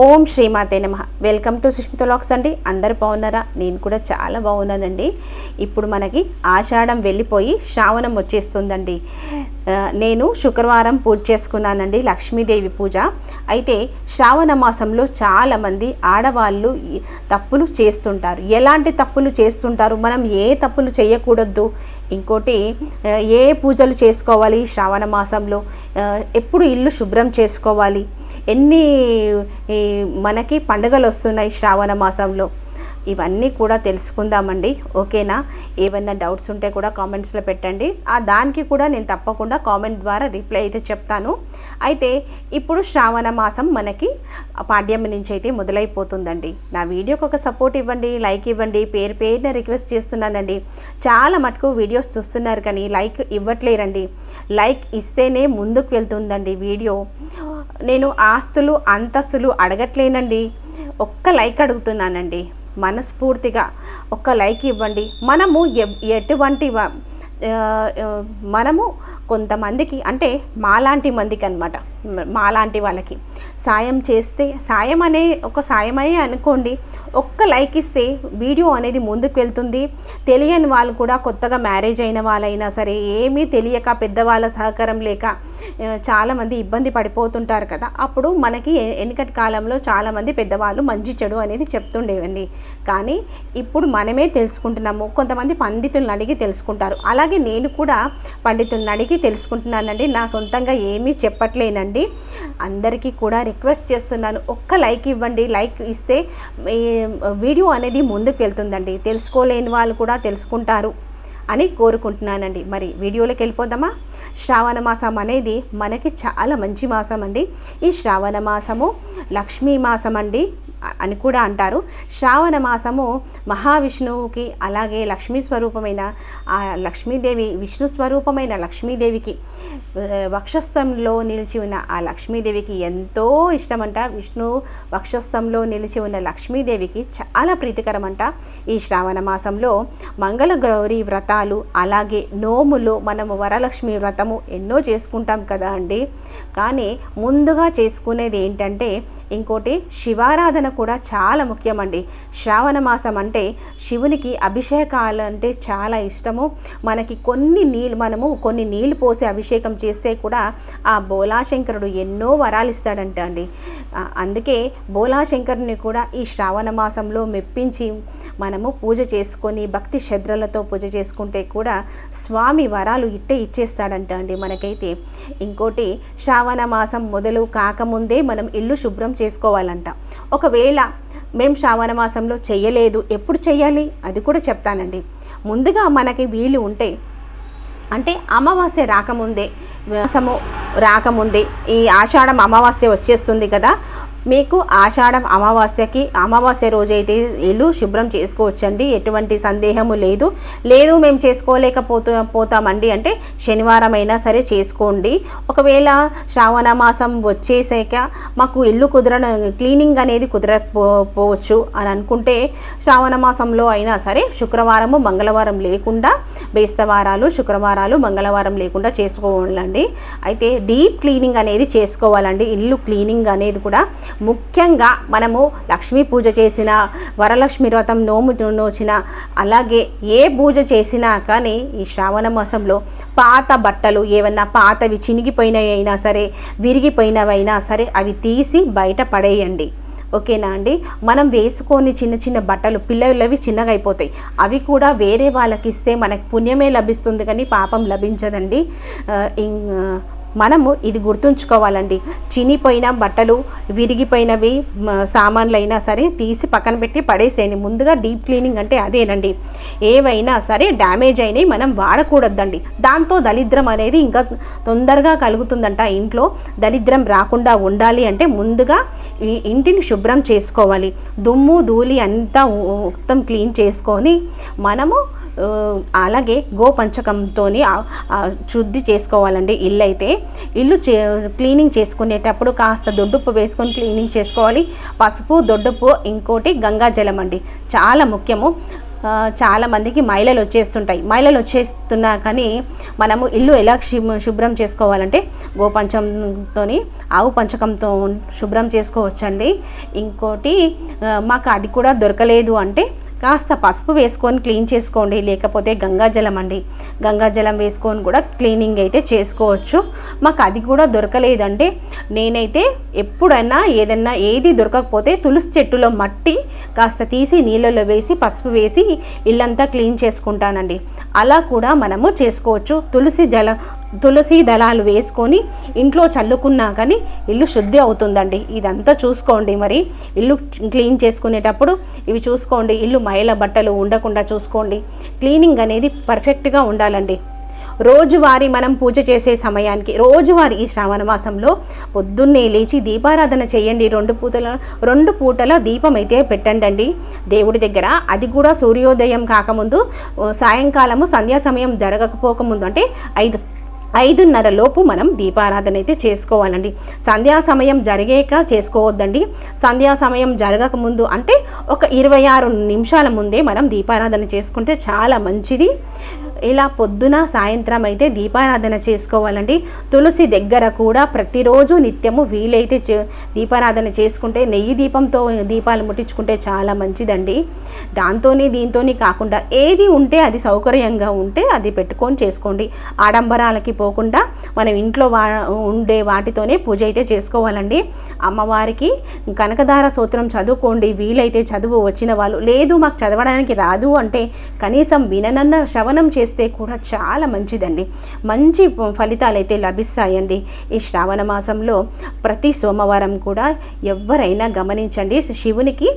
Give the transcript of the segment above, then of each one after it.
ఓం శ్రీమాతే నమ. Welcome to Sushmita lakhs అండి. అందరు బాగున్నారా? నేను కూడా చాలా బాగున్నానండి. ఇప్పుడు మనకి ఆషాఢం వెళ్ళిపోయి శ్రావణం వచ్చేస్తుందండి. నేను శుక్రవారం పూజ చేసుకున్నానండి లక్ష్మీదేవి పూజ. అయితే శ్రావణ మాసంలో చాలామంది ఆడవాళ్ళు తప్పులు చేస్తుంటారు. ఎలాంటి తప్పులు చేస్తుంటారు? మనం ఏ తప్పులు చేయకూడదు? ఇంకోటి ఏ పూజలు చేసుకోవాలి శ్రావణ మాసంలో? ఎప్పుడు ఇల్లు శుభ్రం చేసుకోవాలి? ఎన్ని ఈ, మనకి పండుగలు వస్తున్నాయి శ్రావణ మాసంలో? ఇవన్నీ కూడా తెలుసుకుందామండి. ఓకేనా? ఏమైనా డౌట్స్ ఉంటే కూడా కామెంట్స్లో పెట్టండి. ఆ దానికి కూడా నేను తప్పకుండా కామెంట్ ద్వారా రిప్లై అయితే చెప్తాను. అయితే ఇప్పుడు శ్రావణ మాసం మనకి పాడ్యం నుంచి అయితే మొదలైపోతుందండి. నా వీడియోకి ఒక సపోర్ట్ ఇవ్వండి లైక్ ఇవ్వండి పేరు పేరున రిక్వెస్ట్ చేస్తున్నానండి. చాలా మటుకు వీడియోస్ చూస్తున్నారు కానీ లైక్ ఇవ్వట్లేరండి. లైక్ ఇస్తేనే ముందుకు వెళ్తుందండి వీడియో. నేను ఆస్తులు అంతస్తులు అడగట్లేనండి. ఒక్క లైక్ అడుగుతున్నానండి. మనస్ఫూర్తిగా ఒక్క లైక్ ఇవ్వండి. మనము ఎ- ఎటువంటి మనము కొంతమందికి అంటే మాలాంటి మందికి అనమాట మాలాంటి వాళ్ళకి. సాయం చేస్తే సాయం అనే ఒక సాయమే అనుకోండి ఒక్క లైక్ ఇస్తే వీడియో అనేది ముందుకు వెళ్తుంది. తెలియని వాళ్ళు కూడా కొత్తగా మ్యారేజ్ అయిన వాళ్ళైనా సరే ఏమీ తెలియక పెద్దవాళ్ళ సహకారం లేక చాలామంది ఇబ్బంది పడిపోతుంటారు కదా. అప్పుడు మనకి వెనుకటి కాలంలో చాలామంది పెద్దవాళ్ళు మంచి చెడు అనేది చెప్తుండేవండి. కానీ ఇప్పుడు మనమే తెలుసుకుంటున్నాము. కొంతమంది పండితులను అడిగి తెలుసుకుంటారు. అలాగే నేను కూడా పండితులను అడిగి తెలుసుకుంటున్నానండి. నా సొంతంగా ఏమీ చెప్పట్లేనండి. అందరికీ కూడా రిక్వెస్ట్ చేస్తున్నాను. ఒక్క లైక్ ఇవ్వండి. లైక్ ఇస్తే వీడియో అనేది ముందుకు వెళ్తుందండి. తెలుసుకోలేని వాళ్ళు కూడా తెలుసుకుంటారు అని కోరుకుంటున్నానండి. మరి వీడియోలోకి వెళ్ళిపోదామా? శ్రావణ మాసం అనేది మనకి చాలా మంచి మాసం అండి ఈ శ్రావణ మాసము లక్ష్మీ మాసం అండి అని కూడా అంటారు. శ్రావణ మాసము మహావిష్ణువుకి అలాగే లక్ష్మీ స్వరూపమైన ఆ లక్ష్మీదేవి విష్ణు స్వరూపమైన లక్ష్మీదేవికి వక్షస్థంలో నిలిచి ఉన్న ఆ లక్ష్మీదేవికి ఎంతో ఇష్టమంట. విష్ణు వక్షస్థంలో నిలిచి ఉన్న లక్ష్మీదేవికి చాలా ప్రీతికరమంట. ఈ శ్రావణ మాసంలో మంగళ గౌరి వ్రతాలు అలాగే నోములు మనము వరలక్ష్మి వ్రతము ఎన్నో చేసుకుంటాం కదా అండి. కానీ ముందుగా చేసుకునేది ఏంటంటే ఇంకోటి శివారాధన కూడా చాలా ముఖ్యమండి. శ్రావణ మాసం అంటే శివునికి అభిషేకాలు అంటే చాలా ఇష్టము. మనకి కొన్ని నీళ్ళు మనము కొన్ని నీళ్ళు పోసి అభిషేకం చేస్తే కూడా ఆ బోలాశంకరుడు ఎన్నో వరాలు ఇస్తాడంట అండి. అందుకే బోలాశంకరుని కూడా ఈ శ్రావణ మాసంలో మెప్పించి మనము పూజ చేసుకొని భక్తి శ్రద్ధలతో పూజ చేసుకుంటే కూడా స్వామి వరాలు ఇట్టే ఇచ్చేస్తాడంట అండి మనకైతే. ఇంకోటి శ్రావణ మాసం మొదలు కాకముందే మనం ఇల్లు శుభ్రం చేసుకోవాలంట. ఒకవేళ మేము శ్రావణ మాసంలో చేయలేదు ఎప్పుడు చేయాలి అది కూడా చెప్తానండి. ముందుగా మనకి వీలు ఉంటే అంటే అమావాస్య రాకముందే మాసము రాకముందే ఈ ఆషాఢం అమావాస్య వచ్చేస్తుంది కదా మీకు ఆషాఢం అమావాస్యకి అమావాస్య రోజైతే ఇల్లు శుభ్రం చేసుకోవచ్చండి. ఎటువంటి సందేహము లేదు. లేదు మేము చేసుకోలేకపోతూ పోతామండి అంటే శనివారం అయినా సరే చేసుకోండి. ఒకవేళ శ్రావణ మాసం వచ్చేసాక మాకు ఇల్లు కుదరన క్లీనింగ్ అనేది కుదరకపోవచ్చు అని అనుకుంటే శ్రావణ మాసంలో అయినా సరే శుక్రవారము మంగళవారం లేకుండా బేస్తవారాలు శుక్రవారాలు మంగళవారం లేకుండా చేసుకోవాలండి. అయితే డీప్ క్లీనింగ్ అనేది చేసుకోవాలండి. ఇల్లు క్లీనింగ్ అనేది కూడా ముఖ్యంగా మనము లక్ష్మీ పూజ చేసిన వరలక్ష్మి వ్రతం నోము నోచిన అలాగే ఏ పూజ చేసినా కానీ ఈ శ్రావణ మాసంలో పాత బట్టలు ఏమన్నా పాతవి చినిగిపోయినవి అయినా సరే విరిగిపోయినవైనా సరే అవి తీసి బయట పడేయండి. ఓకేనా అండి? మనం వేసుకొని చిన్న చిన్న బట్టలు పిల్లలవి చిన్నగా అయిపోతాయి అవి కూడా వేరే వాళ్ళకి ఇస్తే మనకు పుణ్యమే లభిస్తుంది కానీ పాపం లభించదండి. ఇం- మనము ఇది గుర్తుంచుకోవాలండి. చినిపోయిన బట్టలు విరిగిపోయినవి సామాన్లు అయినా సరే తీసి పక్కన పెట్టి పడేసేయండి. ముందుగా డీప్ క్లీనింగ్ అంటే అదేనండి. ఏవైనా సరే డ్యామేజ్ అయినవి మనం వాడకూడదండి. దాంతో దరిద్రం అనేది ఇంకా తొందరగా కలుగుతుందంట ఇంట్లో. దరిద్రం రాకుండా ఉండాలి అంటే ముందుగా ఇంటిని శుభ్రం చేసుకోవాలి. దుమ్ము ధూళి అంతా మొత్తం క్లీన్ చేసుకొని మనము అలాగే గోపంచకంతో శుద్ధి చేసుకోవాలండి ఇల్లు అయితే ఇల్లు చే క్లీనింగ్ చేసుకునేటప్పుడు కాస్త దొడ్డుప్పు వేసుకొని క్లీనింగ్ చేసుకోవాలి. పసుపు దొడ్డుప్పు ఇంకోటి గంగాజలం అండి. చాలా ముఖ్యము. చాలామందికి మైలలు వచ్చేస్తుంటాయి. మైలలు వచ్చేస్తున్నా కానీ మనము ఇల్లు ఎలా శుభ్రం చేసుకోవాలంటే గోపంచంతో ఆవు పంచకంతో శుభ్రం చేసుకోవచ్చండి. ఇంకోటి మాకు అది కూడా దొరకలేదు అంటే కాస్త పసుపు వేసుకొని క్లీన్ చేసుకోండి లేకపోతే గంగాజలం అండి. గంగాజలం వేసుకొని కూడా క్లీనింగ్ అయితే చేసుకోవచ్చు. మాకు అది కూడా దొరకలేదంటే నేనైతే ఎప్పుడైనా ఏదైనా ఏది దొరకకపోతే తులసి చెట్టులో మట్టి కాస్త తీసి నీళ్ళలో వేసి పసుపు వేసి ఇల్లంతా క్లీన్ చేసుకుంటానండి. అలా కూడా మనము చేసుకోవచ్చు. తులసి జల తులసి దళాలు వేసుకొని ఇంట్లో చల్లుకున్నా కానీ ఇల్లు శుద్ధి అవుతుందండి. ఇదంతా చూసుకోండి మరి. ఇల్లు క్లీన్ చేసుకునేటప్పుడు ఇవి చూసుకోండి. ఇల్లు మైల బట్టలు ఉండకుండా చూసుకోండి. క్లీనింగ్ అనేది పర్ఫెక్ట్గా ఉండాలండి. రోజువారీ మనం పూజ చేసే సమయానికి రోజువారీ ఈ శ్రావణ మాసంలో పొద్దున్నే లేచి దీపారాధన చేయండి. రెండు పూతల రెండు పూటల దీపం అయితే పెట్టండి దేవుడి దగ్గర అది కూడా సూర్యోదయం కాకముందు సాయంకాలము సంధ్యా సమయం జరగకపోకముందు అంటే ఐదు ఐదున్నర లోపు మనం దీపారాధన అయితే చేసుకోవాలండి. సంధ్యా సమయం జరిగాక చేసుకోవద్దండి. సంధ్యా సమయం జరగక ముందు అంటే ఒక ఇరవై ఆరు నిమిషాల ముందే మనం దీపారాధన చేసుకుంటే చాలా మంచిది. ఇలా పొద్దున సాయంత్రం అయితే దీపారాధన చేసుకోవాలండి. తులసి దగ్గర కూడా ప్రతిరోజు నిత్యము వీలైతే చే- దీపారాధన చేసుకుంటే నెయ్యి దీపంతో దీపాలు ముట్టించుకుంటే చాలా మంచిదండి. దాంతోని దీంతోని కాకుండా ఏది ఉంటే అది సౌకర్యంగా ఉంటే అది పెట్టుకొని చేసుకోండి. ఆడంబరాలకి పోకుండా మనం ఇంట్లో వా ఉండే వాటితోనే పూజ అయితే చేసుకోవాలండి. అమ్మవారికి కనకదార సూత్రం చదువుకోండి. వీలైతే చదువు వచ్చిన వాళ్ళు లేదు మాకు చదవడానికి రాదు అంటే కనీసం విననన్న శవనం చేసి చేస్తే కూడా చాలా మంచిదండి. మంచి ఫలితాలు అయితే లభిస్తాయండి. ఈ శ్రావణ మాసంలో ప్రతి సోమవారం కూడా ఎవరైనా గమనించండి. శివునికి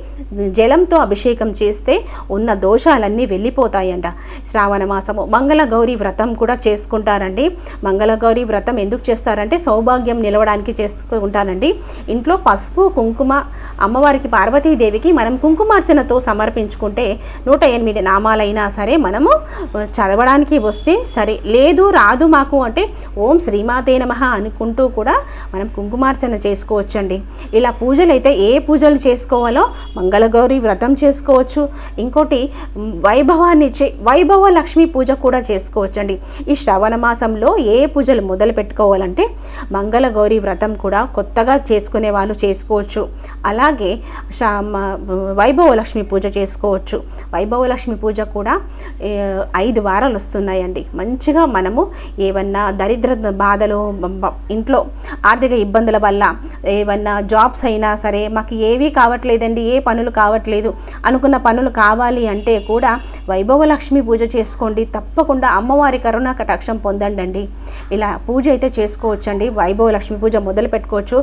జలంతో అభిషేకం చేస్తే ఉన్న దోషాలన్నీ వెళ్ళిపోతాయంట. శ్రావణ మాసము మంగళగౌరి వ్రతం కూడా చేసుకుంటారండి. మంగళగౌరి వ్రతం ఎందుకు చేస్తారంటే సౌభాగ్యం నిలవడానికి చేసుకుంటారండి ఇంట్లో పసుపు కుంకుమ అమ్మవారికి పార్వతీదేవికి మనం కుంకుమార్చనతో సమర్పించుకుంటే నూట ఎనిమిది నామాలైనా సరే మనము చదవ చదవడానికి వస్తే సరే లేదు రాదు మాకు అంటే ఓం శ్రీమాతే నమ అనుకుంటూ కూడా మనం కుంకుమార్చన చేసుకోవచ్చండి. ఇలా పూజలు అయితే ఏ పూజలు చేసుకోవాలో మంగళగౌరి వ్రతం చేసుకోవచ్చు. ఇంకోటి వైభవాన్ని చే వైభవ లక్ష్మీ పూజ కూడా చేసుకోవచ్చండి. ఈ శ్రవణ మాసంలో ఏ పూజలు మొదలు పెట్టుకోవాలంటే మంగళగౌరి వ్రతం కూడా కొత్తగా చేసుకునే వాళ్ళు చేసుకోవచ్చు. అలాగే వైభవ లక్ష్మి పూజ చేసుకోవచ్చు. వైభవ లక్ష్మి పూజ కూడా ఐదు వారాలు వస్తున్నాయండి. మంచిగా మనము ఏమన్నా దరిద్ర బాధలు ఇంట్లో ఆర్థిక ఇబ్బందుల వల్ల ఏమన్నా జాబ్స్ అయినా సరే మాకు ఏవీ కావట్లేదండి ఏ పనులు కావట్లేదు. అనుకున్న పనులు కావాలి అంటే కూడా వైభవ లక్ష్మి పూజ చేసుకోండి. తప్పకుండా అమ్మవారి కరుణ కటాక్షం పొందండి ఇలా పూజ అయితే చేసుకోవచ్చండి. వైభవ లక్ష్మి పూజ మొదలు పెట్టుకోవచ్చు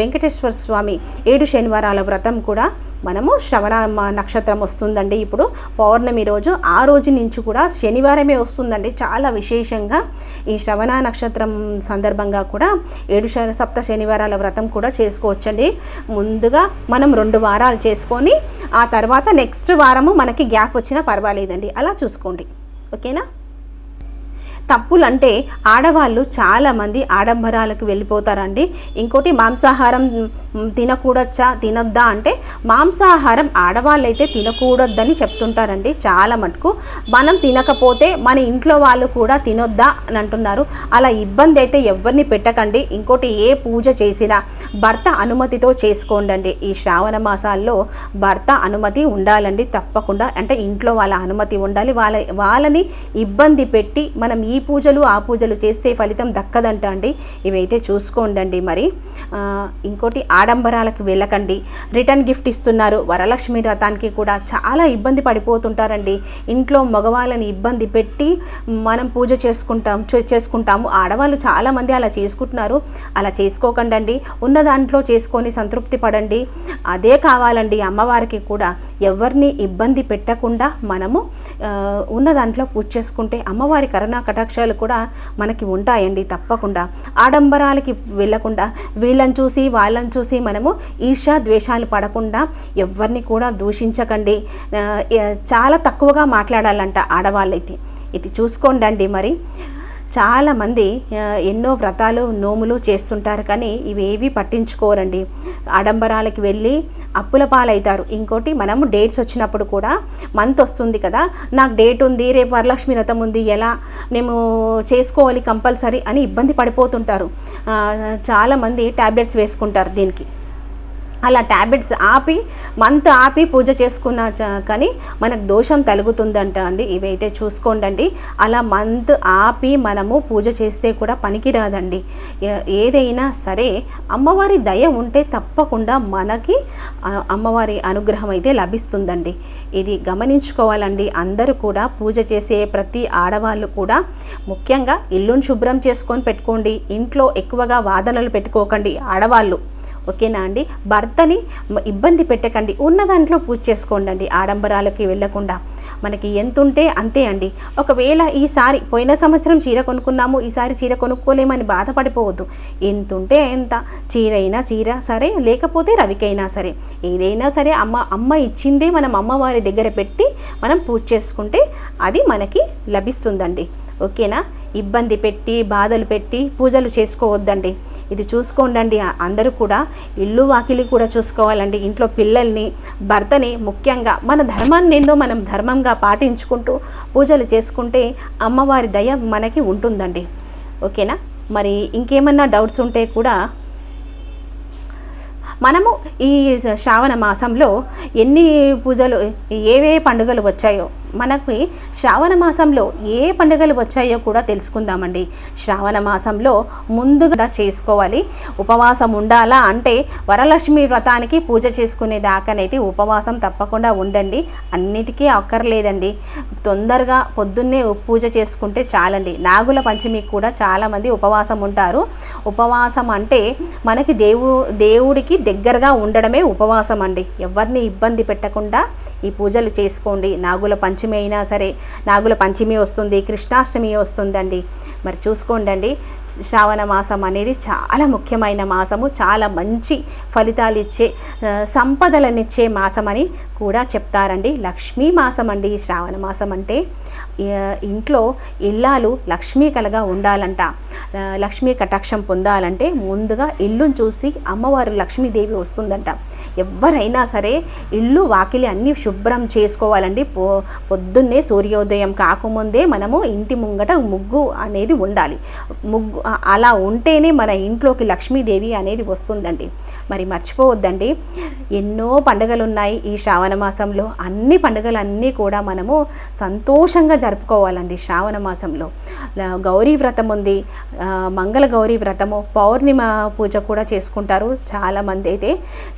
వెంకటేశ్వర స్వామి ఏడు శనివారాల వ్రతం కూడా మనము శ్రవణ మ- నక్షత్రం వస్తుందండి. ఇప్పుడు పౌర్ణమి రోజు ఆ రోజు నుంచి కూడా శనివారమే వస్తుందండి. చాలా విశేషంగా ఈ శ్రవణ నక్షత్రం సందర్భంగా కూడా ఏడు సప్త శనివారాల వ్రతం కూడా చేసుకోవచ్చండి. ముందుగా మనం రెండు వారాలు చేసుకొని ఆ తర్వాత నెక్స్ట్ వారము మనకి గ్యాప్ వచ్చినా పర్వాలేదండి. అలా చూసుకోండి. ఓకేనా? తప్పులు అంటే ఆడవాళ్ళు చాలామంది ఆడంబరాలకు వెళ్ళిపోతారండి. ఇంకోటి మాంసాహారం తినకూడచ్చా తినొద్దా అంటే మాంసాహారం ఆడవాళ్ళు అయితే చెప్తుంటారండి చాలా మటుకు. మనం తినకపోతే మన ఇంట్లో వాళ్ళు కూడా తినొద్దా అని అంటున్నారు. అలా ఇబ్బంది అయితే ఎవరిని పెట్టకండి. ఇంకోటి ఏ పూజ చేసినా భర్త అనుమతితో చేసుకోండి ఈ శ్రావణ మాసాల్లో భర్త అనుమతి ఉండాలండి తప్పకుండా. అంటే ఇంట్లో వాళ్ళ అనుమతి ఉండాలి. వాళ్ళ వాళ్ళని ఇబ్బంది పెట్టి మనం ఈ పూజలు ఆ పూజలు చేస్తే ఫలితం దక్కదంట అండి ఇవైతే చూసుకోండి మరి. ఇంకోటి ఆడంబరాలకు వెళ్ళకండి. రిటర్న్ గిఫ్ట్ ఇస్తున్నారు. వరలక్ష్మి వ్రతానికి కూడా చాలా ఇబ్బంది పడిపోతుంటారండి. ఇంట్లో మగవాళ్ళని ఇబ్బంది పెట్టి మనం పూజ చేసుకుంటాం చే- చేసుకుంటాము. ఆడవాళ్ళు చాలామంది అలా చేసుకుంటున్నారు. అలా చేసుకోకండి ఉన్న దాంట్లో చేసుకొని సంతృప్తి పడండి. అదే కావాలండి అమ్మవారికి కూడా. ఎవరిని ఇబ్బంది పెట్టకుండా మనము ఉన్న దాంట్లో పూజ చేసుకుంటే అమ్మవారి కరుణా కటాక్షాలు కూడా మనకి ఉంటాయండి తప్పకుండా. ఆడంబరాలకి వెళ్ళకుండా వీళ్ళని చూసి వాళ్ళని చూసి మనము ఈర్షా ద్వేషాలు పడకుండా ఎవరిని కూడా దూషించకండి. చాలా తక్కువగా మాట్లాడాలంట ఆడవాళ్ళైతే. ఇది చూసుకోండి మరి. చాలామంది ఎన్నో వ్రతాలు నోములు చేస్తుంటారు కానీ ఇవేవి పట్టించుకోరండి. ఆడంబరాలకి వెళ్ళి అప్పుల పాలవుతారు ఇంకోటి మనము డేట్స్ వచ్చినప్పుడు కూడా మంత్ వస్తుంది కదా నాకు డేట్ ఉంది రేపు వరలక్ష్మి వ్రతం ఉంది ఎలా మేము చేసుకోవాలి కంపల్సరీ అని ఇబ్బంది పడిపోతుంటారు. చాలామంది ట్యాబ్లెట్స్ వేసుకుంటారు దీనికి. అలా ట్యాబ్లెట్స్ ఆపి మంత్ ఆపి పూజ చేసుకున్నా కానీ మనకు దోషం తలుగుతుందంట అండి. ఇవైతే చూసుకోండి అలా మంత్ ఆపి మనము పూజ చేస్తే కూడా పనికిరాదండి. ఏ- ఏదైనా సరే అమ్మవారి దయ ఉంటే తప్పకుండా మనకి అమ్మవారి అనుగ్రహం అయితే లభిస్తుందండి. ఇది గమనించుకోవాలండి. అందరూ కూడా పూజ చేసే ప్రతి ఆడవాళ్ళు కూడా ముఖ్యంగా ఇల్లును శుభ్రం చేసుకొని పెట్టుకోండి. ఇంట్లో ఎక్కువగా వాదనలు పెట్టుకోకండి ఆడవాళ్ళు. ఓకేనా అండి? భర్తని ఇబ్బంది పెట్టకండి. ఉన్న దాంట్లో పూజ చేసుకోండి అండి ఆడంబరాలకి వెళ్ళకుండా. మనకి ఎంత ఉంటే అంతే అండి. ఒకవేళ ఈసారి పోయిన సంవత్సరం చీర కొనుక్కున్నాము ఈసారి చీర కొనుక్కోలేమని బాధపడిపోవద్దు. ఎంత ఉంటే ఎంత చీర అయినా చీర సరే లేకపోతే రవికైనా సరే. ఏదైనా సరే అమ్మ అమ్మ ఇచ్చిందే మనం అమ్మవారి దగ్గర పెట్టి మనం పూజ చేసుకుంటే అది మనకి లభిస్తుందండి. ఓకేనా? ఇబ్బంది పెట్టి బాధలు పెట్టి పూజలు చేసుకోవద్దండి. ఇది చూసుకోండి అందరూ కూడా ఇల్లు వాకిలి కూడా చూసుకోవాలండి. ఇంట్లో పిల్లల్ని భర్తని ముఖ్యంగా మన ధర్మాన్ని ఏందో మనం ధర్మంగా పాటించుకుంటూ పూజలు చేసుకుంటే అమ్మవారి దయ మనకి ఉంటుందండి. ఓకేనా? మరి ఇంకేమన్నా డౌట్స్ ఉంటే కూడా మనము ఈ శ్రావణ మాసంలో ఎన్ని పూజలు ఏవే పండుగలు వచ్చాయో మనకి శ్రావణ మాసంలో ఏ పండుగలు వచ్చాయో కూడా తెలుసుకుందామండి. శ్రావణ మాసంలో ముందుగా చేసుకోవాలి. ఉపవాసం ఉండాలా అంటే వరలక్ష్మి వ్రతానికి పూజ చేసుకునే దాకానైతే ఉపవాసం తప్పకుండా ఉండండి. అన్నిటికీ అక్కర్లేదండి. తొందరగా పొద్దున్నే పూజ చేసుకుంటే చాలండి. నాగుల పంచమికి కూడా చాలామంది ఉపవాసం ఉంటారు. ఉపవాసం అంటే మనకి దేవు దేవుడికి దగ్గరగా ఉండడమే ఉపవాసం అండి ఎవరిని ఇబ్బంది పెట్టకుండా ఈ పూజలు చేసుకోండి. నాగుల పంచమి పంచమి అయినా సరే నాగుల పంచమి వస్తుంది కృష్ణాష్టమి వస్తుందండి. మరి చూసుకోండి శ్రావణ మాసం అనేది చాలా ముఖ్యమైన మాసము చాలా మంచి ఫలితాలు ఇచ్చే సంపదలనిచ్చే మాసం అని కూడా చెప్తారండి. లక్ష్మీ మాసం అండి ఈ శ్రావణ మాసం అంటే ఇంట్లో ఇల్లాలు లక్ష్మీ కలగా ఉండాలంట లక్ష్మీ కటాక్షం పొందాలంటే ముందుగా ఇల్లును చూసి అమ్మవారు లక్ష్మీదేవి వస్తుందంట. ఎవరైనా సరే ఇల్లు వాకిలి అన్నీ శుభ్రం చేసుకోవాలండి. పో పొద్దున్నే సూర్యోదయం కాకముందే మనము ఇంటి ముంగట ముగ్గు అనేది ఉండాలి. ముగ్గు అలా ఉంటేనే మన ఇంట్లోకి లక్ష్మీదేవి అనేది వస్తుందండి. మరి మర్చిపోవద్దండి. ఎన్నో పండుగలు ఉన్నాయి ఈ శ్రావణ మాసంలో. అన్ని పండుగలు అన్నీ కూడా మనము సంతోషంగా జరుపుకోవాలండి శ్రావణ మాసంలో. గౌరీ వ్రతం ఉంది. మంగళ గౌరీ వ్రతము పౌర్ణిమ పూజ కూడా చేసుకుంటారు. చాలామంది అయితే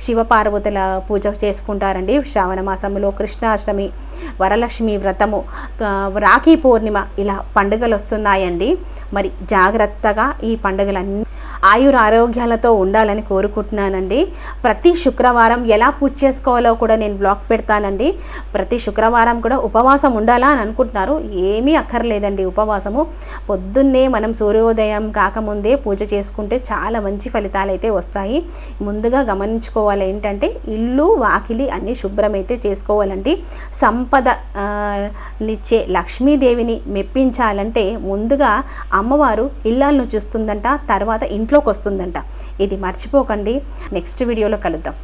శివపార్వతుల పూజ చేసుకుంటారండి శ్రావణ మాసంలో. కృష్ణాష్టమి వరలక్ష్మి వ్రతము రాఖీ పౌర్ణిమ ఇలా పండుగలు వస్తున్నాయండి మరి జాగ్రత్తగా ఈ పండుగలన్నీ ఆయుర ఆరోగ్యాలతో ఉండాలని కోరుకుంటున్నానండి. ప్రతి శుక్రవారం ఎలా పూజ చేసుకోవాలో కూడా నేను బ్లాగ్ పెడతానండి. ప్రతి శుక్రవారం కూడా ఉపవాసం ఉండాలా అని అనుకుంటున్నారు. ఏమీ అక్కర్లేదండి ఉపవాసము. పొద్దున్నే మనం సూర్యోదయం కాకముందే పూజ చేసుకుంటే చాలా మంచి ఫలితాలు అయితే వస్తాయి. ముందుగా గమనించుకోవాలి ఏంటంటే ఇల్లు వాకిలి అన్ని శుభ్రమైతే చేసుకోవాలండి. సంపద నిచ్చే లక్ష్మీదేవిని మెప్పించాలంటే ముందుగా అమ్మవారు ఇళ్ళను చూస్తుందంట తర్వాత ఇంట్లోకి వస్తుందంట. ఇది మర్చిపోకండి. నెక్స్ట్ వీడియోలో కలుద్దాం.